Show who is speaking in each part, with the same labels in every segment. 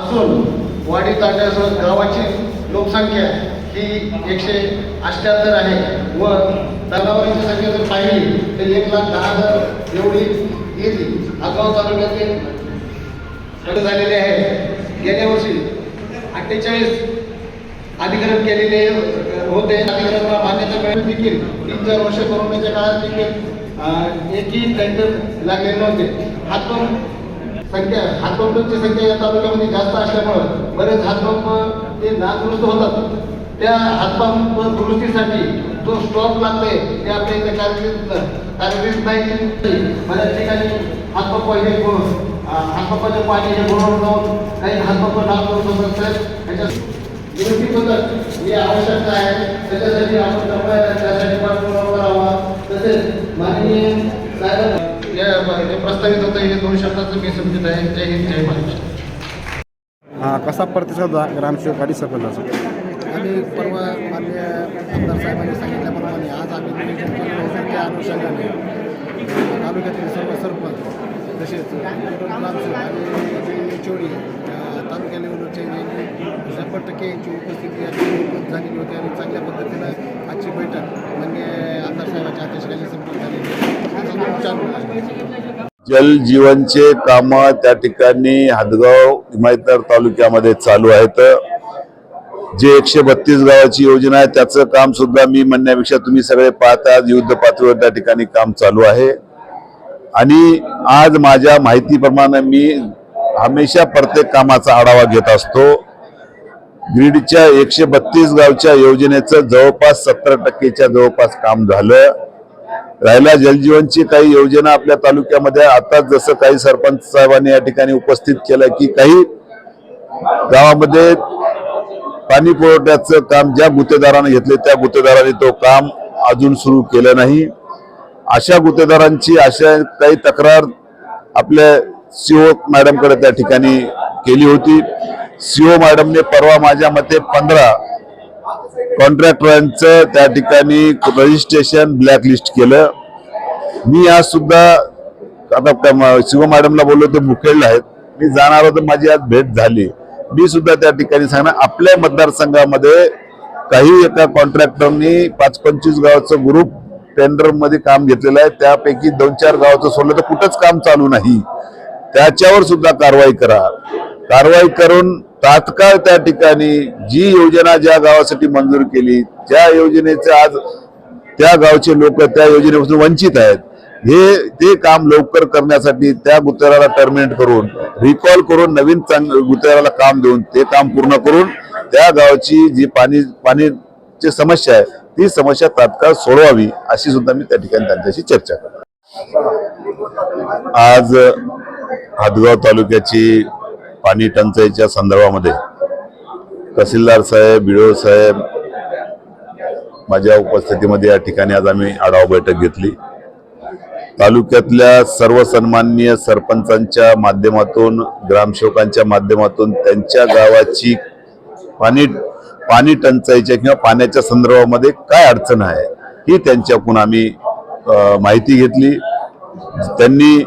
Speaker 1: असून वाडी तांड्यासह गावाची लोकसंख्या ही एकशे अष्ट्याहत्तर आहे व जनावरांची संख्या जर पाहिली तर एक लाख दहा हजार एवढी येते आगाव तालुक्यातील घट झालेले आहे. गेल्या वर्षी अठ्ठेचाळीस अधिग्रहण केलेले होते. अधिग्रहणाला मान्यता मिळून देखील. तीन चार वर्ष कोरोनाच्या काळात देखील एकही टेंडर लागलेले नव्हते. हातून संख्या हातपंपांची संख्या या तालुक्यामध्ये जास्त असल्यामुळं बरेच हातपंप ते नादुरुस्त होतात. त्या हातपंप दुरुस्तीसाठी जो स्टॉक लागतोय ते आपल्या इथे कार्यरत कार्यरत नाही. बऱ्याच ठिकाणी हातपंप हे करून हातपंपाचे पाणी हे बुडवून जाऊन काही हातपंप नादुरुस्त होतात. त्याच्यात दुरुस्ती होतात. ही आवश्यकता आहे. त्याच्यासाठी आपण त्यासाठी पाठपुरावा करावा तसेच माननीय साहेब प्रस्तावित होतं हे दोन शब्दाचं मी समजत आहे. जय हिंद जय महाराष्ट्र.
Speaker 2: हा कसा प्रतिसाद ग्रामसेवक आणि सरपंचाचा?
Speaker 3: आम्ही परवा मान्य आमदार साहेबांनी सांगितल्याप्रमाणे आज आम्ही नियोजन केलं होतं त्या अनुषंगाने तालुक्यातील सर्व सरपंच तसेच ग्रामसेवक आणि जे चोडी तालुक्या लेवलचे यांनी शंभर टक्के यांची उपस्थिती झालेली होती आणि चांगल्या पद्धतीनं आजची बैठक मान्य आमदार साहेबांच्या अध्यक्षतेखाली संपन्न झालेली आहे आज आम्ही चालू आहे
Speaker 4: जल जीवनचे काम त्या ठिकाणी हादगाव हिमायतनगर तालुक्यामध्ये चालू आहेत. जे एकशे बत्तीस गावाची योजना आहे त्याचं काम सुद्धा मी म्हणण्यापेक्षा तुम्ही सगळे पाहता युद्ध पातळीवर त्या ठिकाणी काम चालू आहे. आणि आज माझ्या माहितीप्रमाणे मी हमेशा प्रत्येक कामाचा आढावा घेत असतो. ग्रीडच्या एकशे बत्तीस गावच्या योजनेचं जवळपास सत्तर टक्केच्या जवळपास काम झालं. राहिला जलजीवनची काही योजना आपल्या तालुक्यामध्ये आता जसं काही सरपंच साहेबांनी या ठिकाणी उपस्थित केलं की काही गावामध्ये पाणी पुरवठ्याचं काम ज्या गुत्तेदाराने घेतले त्या गुत्तेदारांनी तो काम अजून सुरू केलं नाही. अशा गुत्तेदारांची अशा काही तक्रार आपल्या सीओ मॅडमकडे त्या ठिकाणी केली होती. सीओ मॅडमने परवा माझ्या मते पंधरा कॉन्ट्रॅक्टरांचं त्या ठिकाणी रजिस्ट्रेशन ब्लॅकलिस्ट केलं. मी आज सुद्धा आता शिव मॅडमला बोललो ते मुखेडला आहेत मी जाणार होतो माझी आज भेट झाली. मी सुद्धा त्या ठिकाणी सांगणार आपल्या मतदारसंघामध्ये काही एका कॉन्ट्रॅक्टरनी पाच पंचवीस गावाचं ग्रुप टेंडरमध्ये काम घेतलेलं आहे. त्यापैकी दोन चार गावाचं सोडलं तर कुठंच काम चालू नाही. त्याच्यावर सुद्धा कारवाई करा. कारवाई करून तात्काळ त्या ठिकाणी जी योजना ज्या गावासाठी मंजूर केली ज्या योजनेचे आज त्या गावचे लोक त्या योजनेपासून वंचित आहेत. हे ते काम लवकर करण्यासाठी त्या गुत्तेदाराला टर्मिनेट करून रिकॉल करून नवीन चांग गुत्तेदाराला काम देऊन ते काम पूर्ण करून त्या गावची जी पाणी पाणीची समस्या आहे ती समस्या तात्काळ सोडवावी अशी सुद्धा मी त्या ठिकाणी त्यांच्याशी चर्चा करतो. आज हातगाव तालुक्याची पाणी टंचाईच्या संदर्भामध्ये तहसीलदार साहेब बिडो साहेब माझ्या उपस्थितीमध्ये या ठिकाणी आज आम्ही आढावा बैठक घेतली. तालुक्यातल्या सर्व सन्माननीय सरपंचांच्या माध्यमातून ग्रामसेवकांच्या माध्यमातून त्यांच्या गावाची पाणी पाणी टंचाईच्या किंवा पाण्याच्या संदर्भामध्ये काय अडचण आहे ही त्यांच्याकडून आम्ही माहिती घेतली. त्यांनी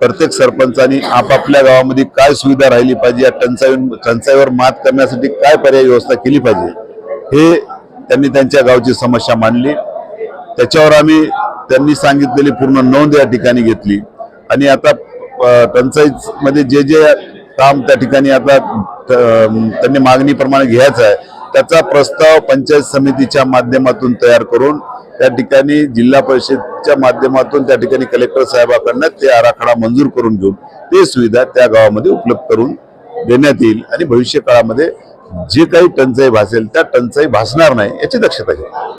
Speaker 4: प्रत्येक सरपंचानी आपापल्या गावामध्ये काय सुविधा राहिली पाहिजे या टंचाई टंचाईवर मात करण्यासाठी काय पर्याय व्यवस्था केली पाहिजे हे त्यांनी त्यांच्या गावची समस्या मांडली. त्याच्यावर आम्ही त्यांनी सांगितलेली पूर्ण नोंद या ठिकाणी घेतली. आणि आता टंचाईमध्ये जे जे काम त्या ठिकाणी आता त्यांनी मागणीप्रमाणे घ्यायचं आहे त्याचा प्रस्ताव पंचायत समितीच्या माध्यमातून तयार करून त्या ठिकाणी जिल्हा परिषदच्या माध्यमातून त्या ठिकाणी कलेक्टर साहेबाकडनं ते आराखडा मंजूर करून घेऊन ते सुविधा त्या गावामध्ये उपलब्ध करून देण्यात येईल आणि भविष्य काळामध्ये जे काही टंचाई भासेल त्या टंचाई भासणार नाही याची दक्षता घ्या.